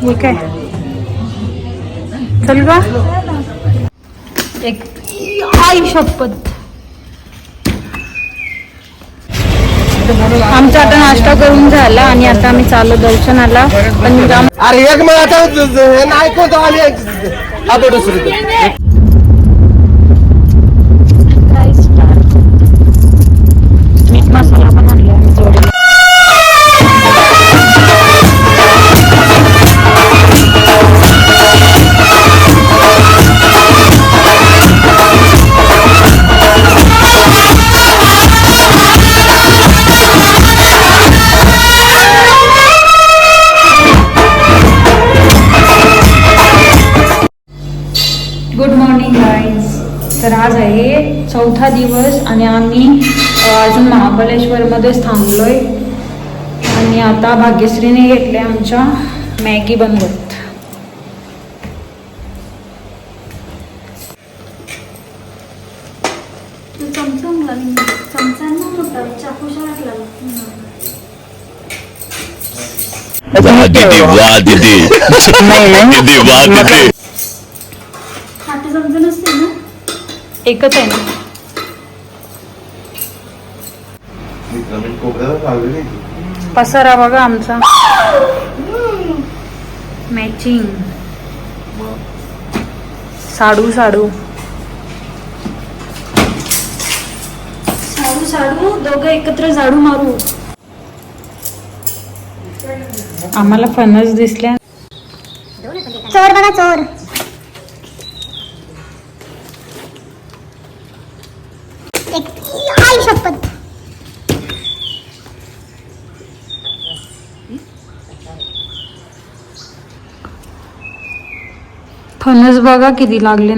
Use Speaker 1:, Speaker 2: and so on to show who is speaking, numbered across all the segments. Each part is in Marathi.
Speaker 1: ठीक आहे चल का एक आई शपथ. आमचा आता नाश्ता करून झाला आणि आता आम्ही चाललो दर्शनाला. पण जाम
Speaker 2: अरे एक मग आता हे नाही कोणतं आली आता दुसरी
Speaker 1: मसाला आहे. चौथा दिवस आणि आम्ही अजून महाबळेश्वरमध्येच थांबलोय. आणि आता भाग्यश्रीने घेतले आमच्या मॅगी बनवत.
Speaker 3: दीदी वाह दीदी. दीदी वाह दीदी.
Speaker 1: एकच आहे ना. पसारा बघा आमचा. मॅचिंग साडू साडू. साडू साडू दोघं एकत्र झाडू मारू. आम्हाला फणस दिसल्या.
Speaker 4: चोर बघा चोर.
Speaker 1: बघा किती लागले.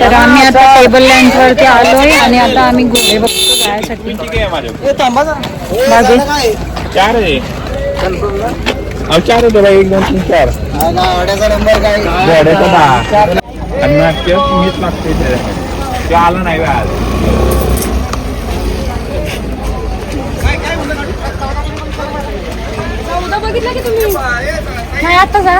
Speaker 1: तर आम्ही आता टेबल लँड वरती आलोय आणि आता आम्ही घोडे बघतो जायसाठी. बागे
Speaker 5: चार आहे. चार होतो एक दोन तीन चार.
Speaker 2: नंबर काय?
Speaker 5: दहा. आणि मग ते मीच लागते ते ते आलं नाही बा आज
Speaker 1: नाही आता जा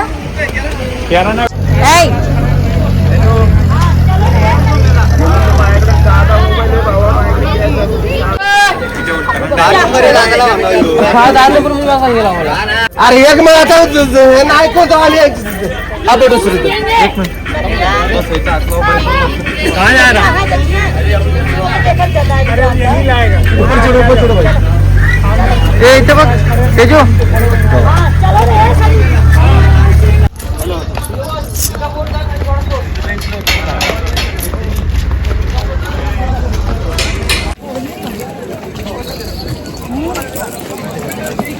Speaker 2: अरे एक मग आता हे नाही कोणतं आली आता दुसरी
Speaker 5: एक मिनिट
Speaker 2: ए इथे बघ. तेजू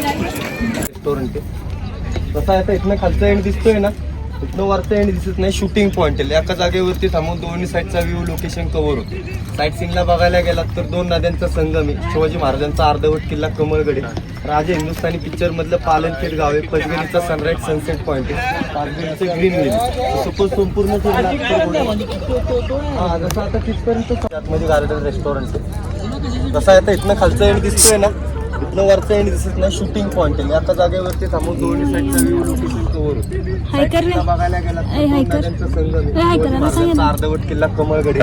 Speaker 2: रेस्टॉरंट कसं आहे. आता इथनं खालचं एंड दिसतोय ना. इथनं वरचा एंड दिसत नाही. शूटिंग पॉईंट आहे. एका जागेवरती थांबून दोन्ही साईडचा व्ह्यू लोकेशन कव्हर होतो. साईट सिंगला बघायला गेलात तर दोन नद्यांचा संगम आहे. शिवाजी महाराजांचा अर्धवट किल्ला कमळगडे राजे हिंदुस्थानी पिक्चर मधलं पालनखेड गाव आहे. पंचगणीचा सनराईज सनसेट पॉईंट आहे. पाचगणीचं ग्रीन व्हिल सपोज संपूर्ण फिरला जसं आता तिथपर्यंत आतमध्ये गार्डन रेस्टॉरंट आहे. जसं आता इथनं खालचा एंड दिसतोय ना. इथनं वरचा एंड दिसत नाही शूटिंग पॉईंट आहे. एका जागेवरती थांबून दोन्ही साईडचा व्ह्यू लोकेशन कव्हर बघायला गेला अर्धवट किल्ला कमळगड.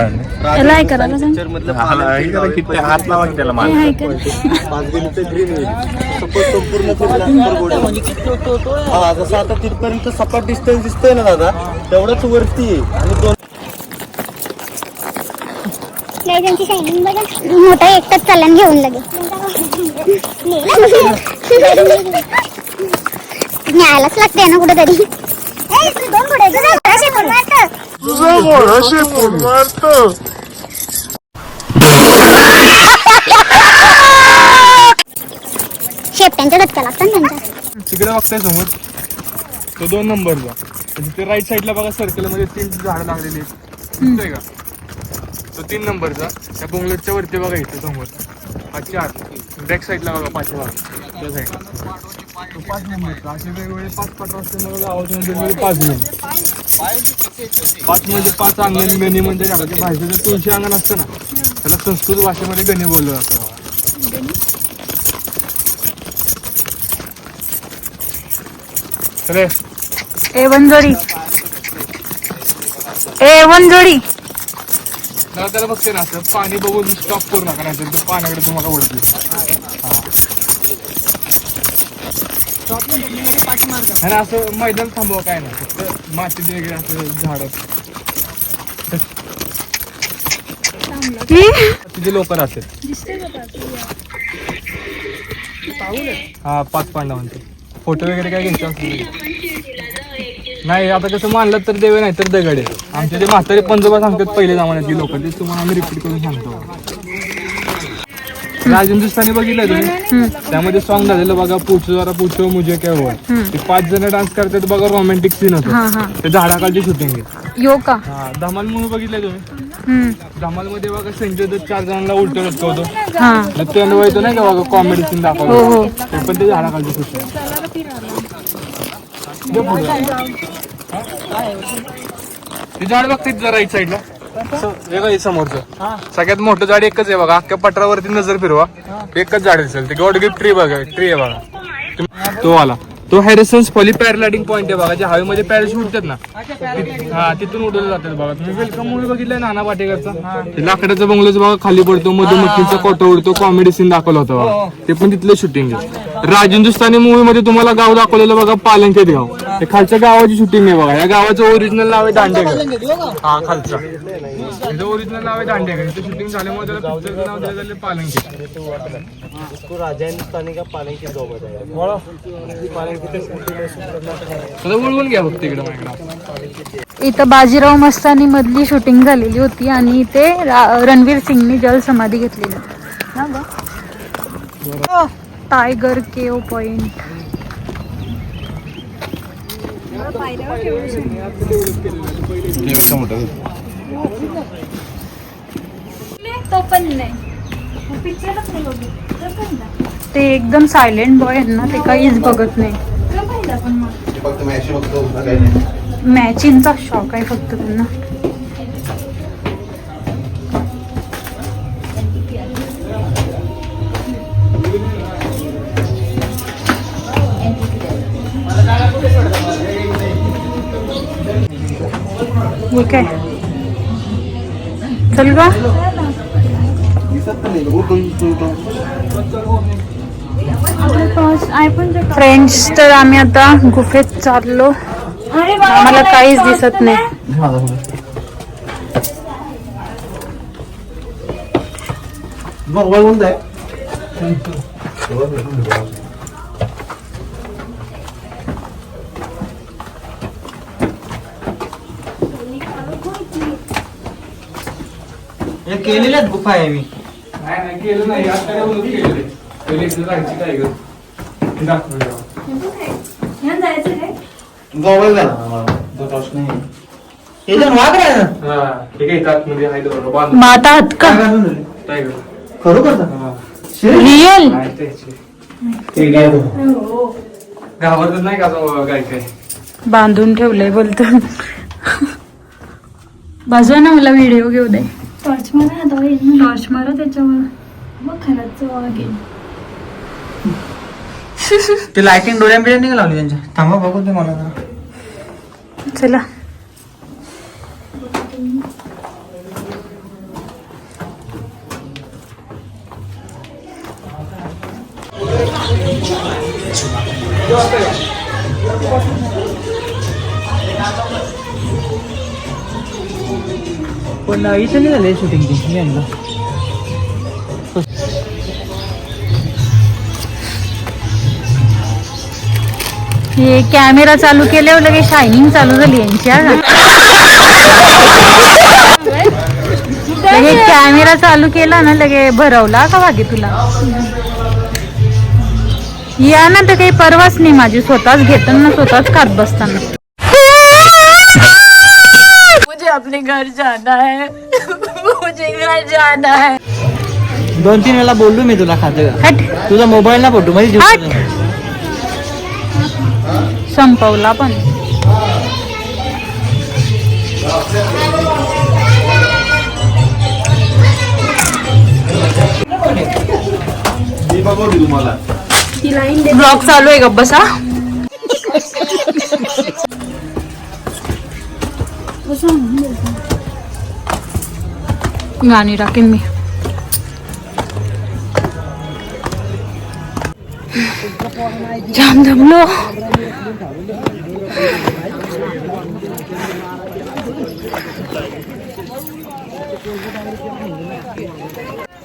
Speaker 2: पिक्चर मधलं
Speaker 5: किती हात लावा की त्याला
Speaker 2: ग्रीन संपूर्ण गोडे. हा जसं आता तिथपर्यंत सपाट डिस्टन्स दिसतोय ना दादा तेवढंच वरती आहे. आणि दोन
Speaker 4: त्यांची शायनिंग बघा. मोठा एकटाच चालला घेऊन लगे न्यायलाच लागते ना दोन घोडे पण वाटतं. शेपट्यांच्या डचका लागतात त्यांच्या.
Speaker 5: तिकडे बघताय समोर. तो दोन नंबरचा आणि तिथे राईट साईडला बघा सर्कलमध्ये तीन झाडं लागलेली आहेत. दिसतोय का? तो तीन नंबरचा त्या बोंगलेटच्या वरती बघा इथे समोर. हा चार बॅक साईडला बघा त्या पाच नंबरचा असे वेगवेगळे पाच पाच रस्ते मला पाच पाच म्हणजे पाच अंगण गणी म्हणजे घराच्या म्हणजे तुळशी अंगण असतं ना त्याला संस्कृत भाषेमध्ये गणी बोललं जातं.
Speaker 1: ए वन जोडी ए वन
Speaker 5: जोडी त्याला बघते ना असं पाणी बघून स्टॉप करू नका नाही तर पाण्याकडे तुम्हाला ओढते आणि असं मैदान थांबवा काय नाही. फक्त मातीत वगैरे असं झाड. तिथे लोक राहतात हा पाच पांडवांचे. फोटो वगैरे काय घ्यायचे असतील? नाही आता कसं मानलं तर देवे नाही तर दगड. आहे आमचे ते म्हातारे पंजोबा सांगतात पहिले जमान्यातली लोक ते तुम्हाला आम्ही रिपीट करून सांगतो. राज हिंदुस्थानी बघितलं तुम्ही? त्यामध्ये सॉन्ग झालेलं बघा पुछो जरा पुछो मुझे काय हो ते पाच जण डान्स करतात बघा रोमॅन्टिक सीन
Speaker 1: हा
Speaker 5: होतं.
Speaker 1: हा
Speaker 5: ते झाडाखालची शूटिंग आहे.
Speaker 1: यो का?
Speaker 5: हा धमाल मूवी बघितलंय तुम्ही. धमाल मध्ये बघा संजय दत्त चार जणांना उलट लटकवतो.
Speaker 1: हा.
Speaker 5: ते अनुभव येतो नाही का बघा कॉमेडी सीन
Speaker 1: हो
Speaker 5: दाखवतो.
Speaker 1: हो
Speaker 5: ते पण ते झाडाखालची शूटिंग ते झाड बघते जरा राईट साईडला हे का हे समोरचं. सगळ्यात मोठं झाड एकच आहे बघा. अख्ख्या पठारावरती नजर फिरवा. एकच झाड दिसेल. ते गॉड गिफ्ट ट्री बघा ट्री आहे बघा. तो आला तो हॅरिसन्स फॉली पॅरालाइडिंग पॉईंट आहे बघा जे हवेमध्ये पॅराशूट उडतात ना ति- हा तिथून उडवले जातात बघा. तुम्ही वेलकम मूवी बघितलाय नाना पाटेकरचा? ते लाकडाचा बंगलोच बघा खाली पडतो मधुमक्खीचा कोटा उडतो कॉमेडी सीन दाखवलं होतं बघा. ते पण तिथलं शूटिंग आहे. राज हिंदुस्थानी मूवी मध्ये तुम्हाला गाव दाखवलेलं बघा पालंकेत गाव ते खालच्या गावाची शूटिंग आहे बघा. या गावाचं ओरिजिनल नाव आहे दांडेकर हा खालचा. त्याचं ओरिजिनल नाव आहे दांडेकर इथे शूटिंग झाल्यामुळे त्याला पिक्चरचं नाव दिलं झालं पालंकेत.
Speaker 2: राजा हिंदुस्तानी का सोबत आहे?
Speaker 5: आता वळवून घ्या फक्त इकडे माझ्याकडे
Speaker 1: इथं बाजीराव मस्तानी मधली शूटिंग झालेली होती आणि इथे रा- रणवीर सिंगनी जल समाधी घेतलेली. ना ग टायगर केव पॉइंट
Speaker 4: तो पण नाही. पिक्चरच नाही.
Speaker 1: ते एकदम सायलेंट बॉय आहेत ना ते काहीच बघत नाही. मॅचिंगचा शॉक आहे फक्त त्यांना. चल का फ्रेंड्स तर आम्ही आता गुफेत चाललो. आम्हाला काहीच दिसत नाही.
Speaker 2: केलेल्यात गुफा आहे मी.
Speaker 5: नाही नाही केलं नाही. आता काय उलट केलेलं आहे. पहिले इथं जायची काय? गं? हे
Speaker 2: वाघ
Speaker 5: हा, हे.
Speaker 1: माता का.
Speaker 2: खरोखर
Speaker 5: हा. नाही का काय काय?
Speaker 1: बांधून ठेवलंय बोलतो. बाजूला ना मला व्हिडिओ घेऊ दे.
Speaker 4: टॉर्च होईल
Speaker 1: टॉर्च मारा त्याच्यावर.
Speaker 4: मग खरंच वागेल
Speaker 2: ते लाइटिंग डोळ्या नाही लावली त्यांच्या. थांबा बघू ते मला जरा.
Speaker 1: चला.
Speaker 2: पण इथं नाही झाले शूटिंग ती मी आणलं
Speaker 1: हे कॅमेरा चालू केल्यावर लगे शायनिंग चालू झाली यांची हा का? लगे कॅमेरा चालू केला ना लगे भरवला का बाकी तुला? या ना तर काही परवाच नाही माझी स्वतःच घेताना स्वतःच खात बसताना.
Speaker 6: मुझे अपने घर जाना है। मुझे घर जाना है।
Speaker 2: दोन तीन वेळा बोललो मी तुला खाते
Speaker 1: हट.
Speaker 2: तुझा मोबाईल ना फोटो मध्ये
Speaker 1: संपवला पण.
Speaker 7: ब्लॉग चालू आहे का बसा. गाणी टाकेन मी. जाम दमलो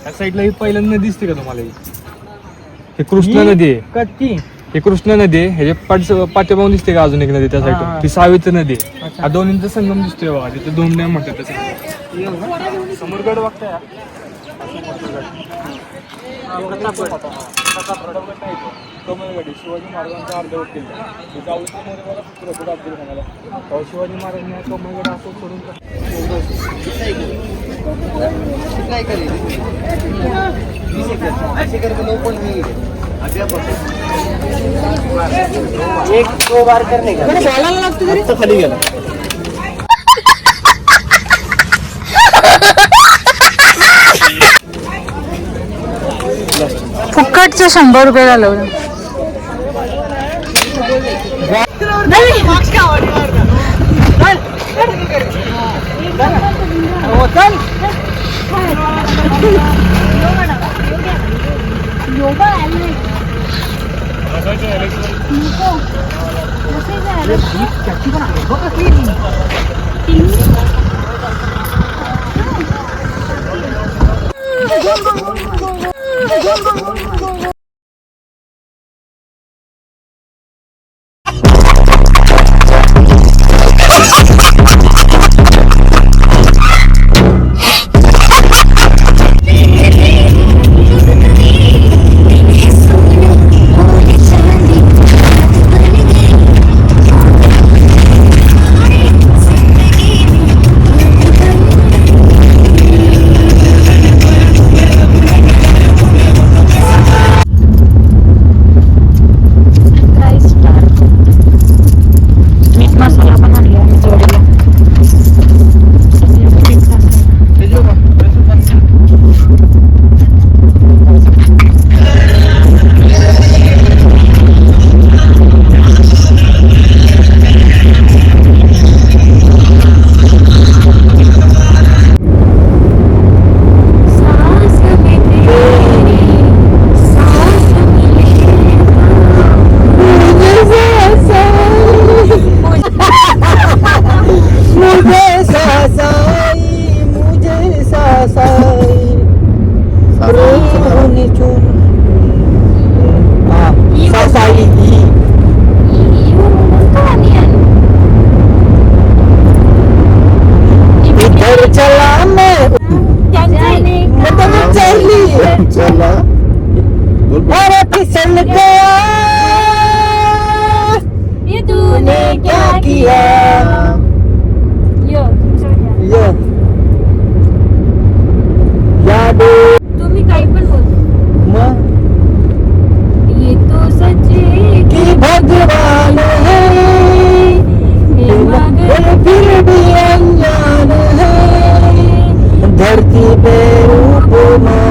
Speaker 5: या साईडला ही पहिल्यांदा दिसते का तुम्हाला? ही? हे कृष्णा नदी आहे.
Speaker 8: कच्ची.
Speaker 5: हे कृष्णा नदी आहे. ह्याच्या पाठ पाठीमागून दिसते का अजून एक नदी त्या साईड ती सावित्री नदी आहे. हा दोन्हींचा संगम दिसतोय बघा. तिथे दोन डॅम म्हणतात त्याचे समोर गड बघताय? हा? हा, प्रतापगड. नाही तो. आहे. शिवाजी महाराजांचा अर्धवट किल्ला तिथे औषधामध्ये बघा चित्रपट अब्दुल खानाला शिवाजी महाराजांनी कमलगड असं सोडून
Speaker 8: एक दो बार करणे का बोलायला लागतो तरी खाली गेला
Speaker 7: फुक्कटचे शंभर रुपये घालवलं
Speaker 9: चला
Speaker 8: है धरती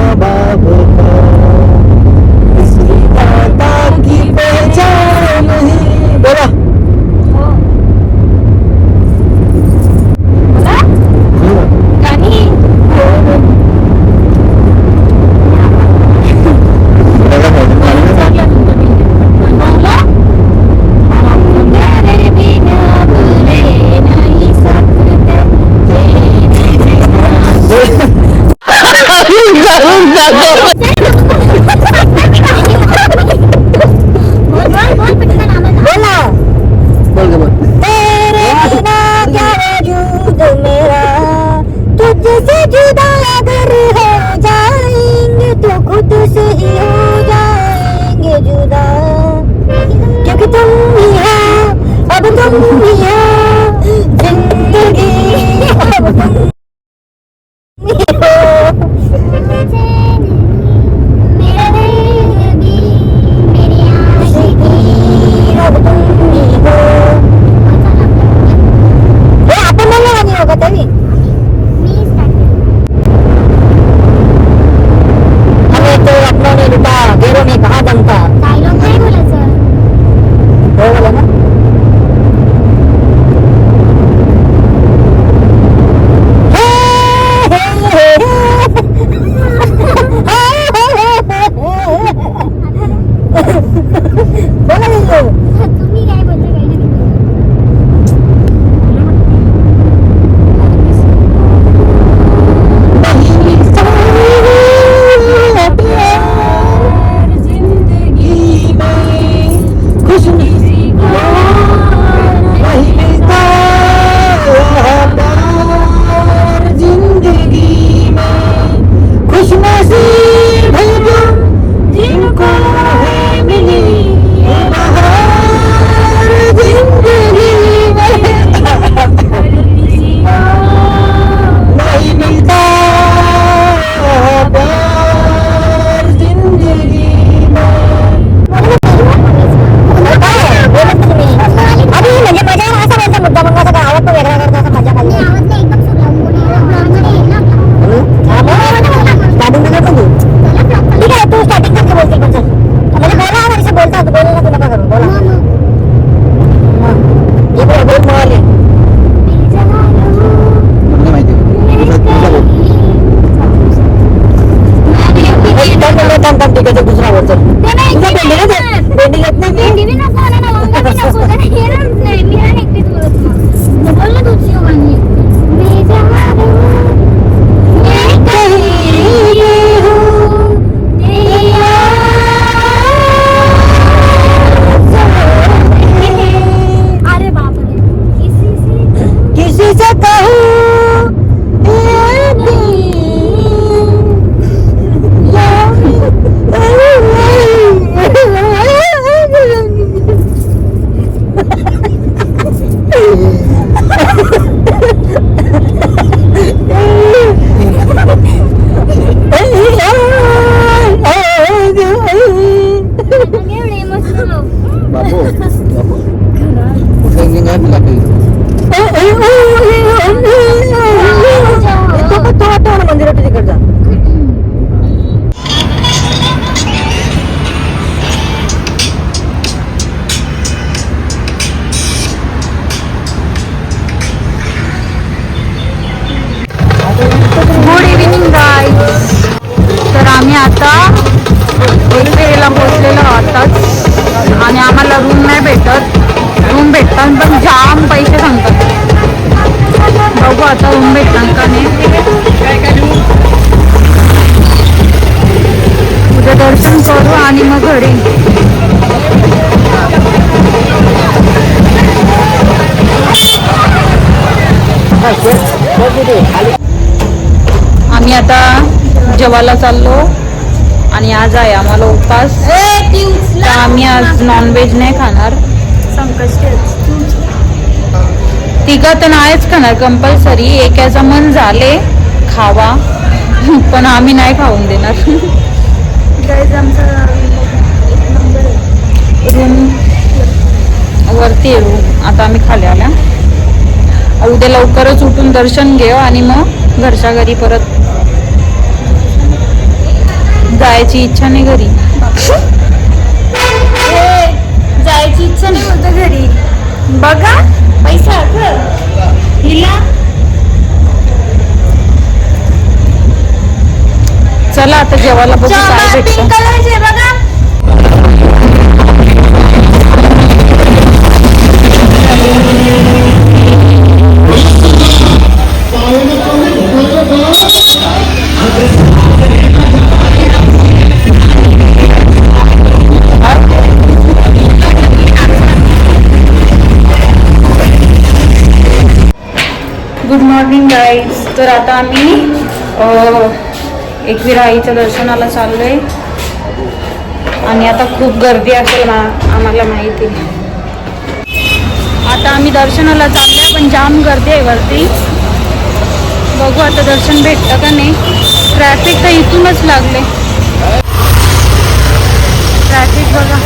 Speaker 1: जेवायला चाललो. आणि आज आहे आम्हाला उपवास तर आम्ही आज नॉनव्हेज नाही खाणार. तिघं तर नाहीच खाणार कंपल्सरी एकाचं मन झाले खावा. पण आम्ही नाही खाऊन देणार. रूम वरती रूम आता आम्ही खाली आल्या. उद्या लवकरच उठून दर्शन घेऊ आणि मग घरच्या घरी परत जायची इच्छा नाही घरी.
Speaker 4: जायची इच्छा नाही होत घरी. बघा पैसा हिला.
Speaker 1: चला आता जेवायला बघू काय भेटतं एकविरा आईच्या दर्शनाला चाललोय. आणि आता खूप गर्दी असेल ना आम्हाला माहिती. आहे. आता आम्ही दर्शनाला चाललोय पण जाम गर्दी आहे वरती. बघू आता दर्शन भेटतं का नाही. ट्रॅफिक तर इथूनच लागले ट्रॅफिक बघा.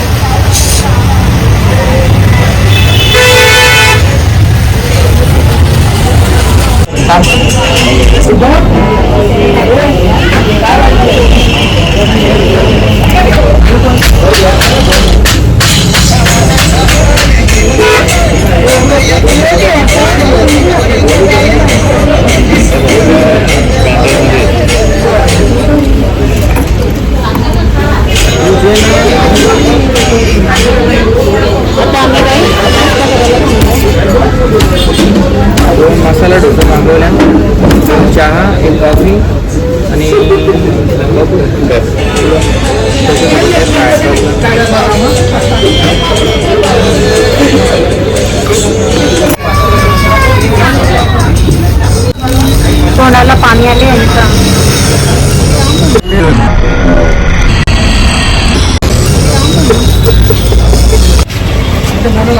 Speaker 1: आले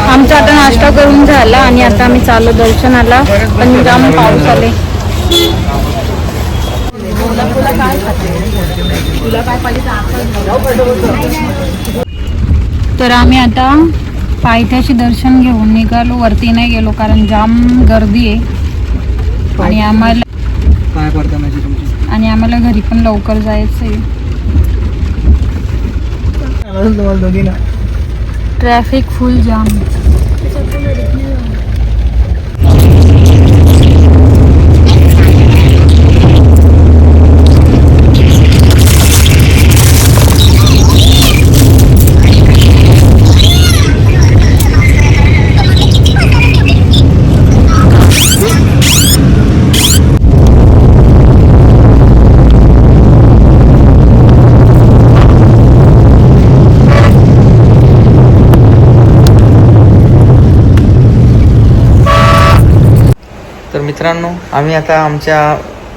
Speaker 1: आमचा आता नाश्ता करून झाला आणि आता आम्ही चालू दर्शनाला पण जाम पाऊस आले. तर आम्ही आता पायथ्याशी दर्शन घेऊन निघालो. वरती नाही गेलो कारण जाम गर्दी आहे. आणि आम्हाला
Speaker 10: काय पडतं म्हणजे तुमची
Speaker 1: आणि आम्हाला घरी पण लवकर जायचं आहे
Speaker 10: तुम्हाला दोघी ना
Speaker 1: ट्रॅफिक फुल जाम
Speaker 10: आम्ही आता आमच्या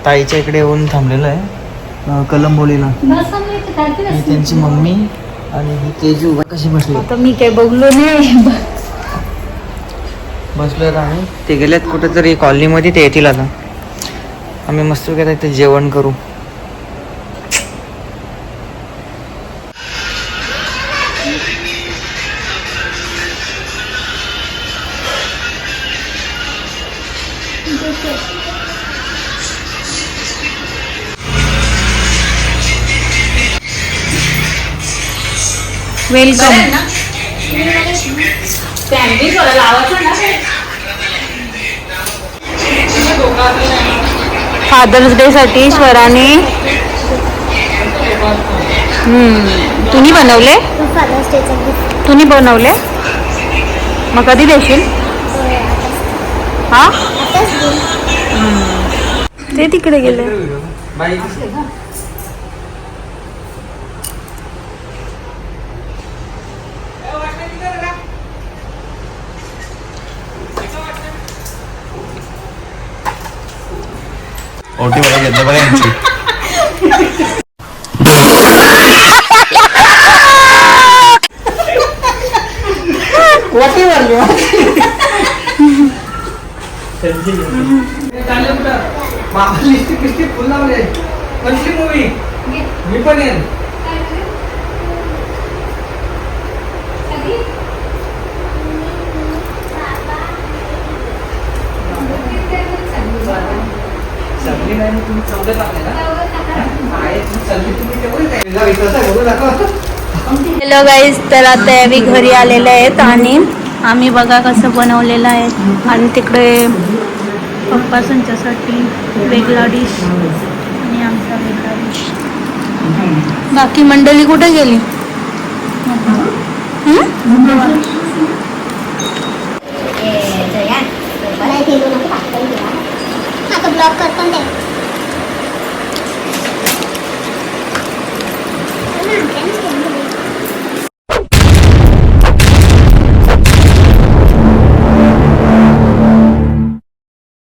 Speaker 10: ताईच्या इकडे येऊन थांबलेलो आहे. कलंबोलीला. ही त्यांची मम्मी आणि ही तेजू. कशी बसली?
Speaker 1: आता मी काय बघलो नाही.
Speaker 10: बसलो आम्ही. ते गेलेत कुठेतरी कॉलनीमध्ये ते येतील आता. आम्ही मस्त काय ते जेवण करू.
Speaker 1: वेलकम. फादर्स डे साठी स्वराने हम्म, तुम्ही बनवले? तुम्ही बनवले? मग कधी देशील? हा? ते तिकडे गेले.
Speaker 10: बाई
Speaker 3: ओटी मला घेतलं बघा यांची
Speaker 10: मी पण येईन सगळी नाही मग तुम्ही चौघे टाकले ना.
Speaker 6: हॅलो गाईज तर आता आम्ही घरी आलेले आहेत आणि आम्ही बघा कसं बनवलेलं आहे आणि तिकडे पप्पा संच्यासाठी वेगळा डिश आणि आमचा वेगळा डिश बाकी मंडळी कुठे गेली.
Speaker 4: हा ब्लॉक करतो.